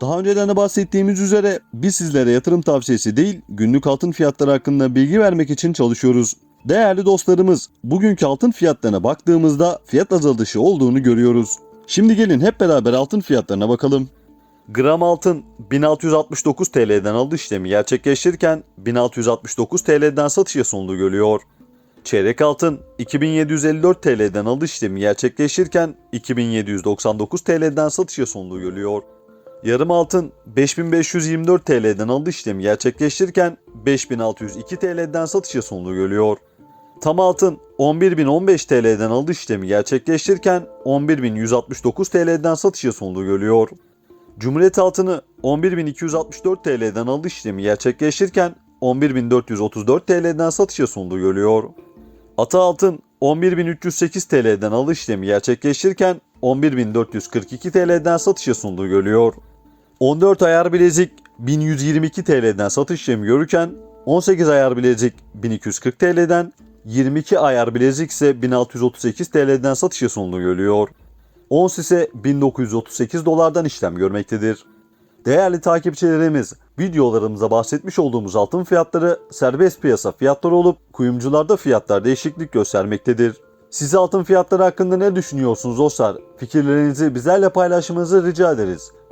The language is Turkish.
Daha önceden de bahsettiğimiz üzere biz sizlere yatırım tavsiyesi değil, günlük altın fiyatları hakkında bilgi vermek için çalışıyoruz. Değerli dostlarımız, bugünkü altın fiyatlarına baktığımızda fiyat azalışı olduğunu görüyoruz. Şimdi gelin hep beraber altın fiyatlarına bakalım. Gram altın 1669 TL'den alış işlemi gerçekleştirirken 1669 TL'den satışa sunduğu görülüyor. Çeyrek altın 2754 TL'den alış işlemi gerçekleştirirken 2799 TL'den satışa sunduğu görülüyor. Yarım altın 5524 TL'den alış işlemi gerçekleştirirken 5602 TL'den satışa sunduğu görülüyor. Tam altın 11.015 TL'den alış işlemi gerçekleştirirken 11.169 TL'den satışa sunduğu görülüyor. Cumhuriyet altını 11.264 TL'den alış işlemi gerçekleştirirken 11.434 TL'den satışa sunduğu görülüyor. Ata altın 11.308 TL'den alış işlemi gerçekleştirirken 11.442 TL'den satışa sunduğu görülüyor. 14 ayar bilezik 1122 TL'den satış işlemi görürken 18 ayar bilezik 1240 TL'den 22 ayar bilezik ise 1638 TL'den satışa sunduğu görülüyor. Ons ise 1938 dolardan işlem görmektedir. Değerli takipçilerimiz, videolarımıza bahsetmiş olduğumuz altın fiyatları serbest piyasa fiyatları olup kuyumcularda fiyatlar değişiklik göstermektedir. Siz altın fiyatları hakkında ne düşünüyorsunuz dostlar? Fikirlerinizi bizlerle paylaşmanızı rica ederiz.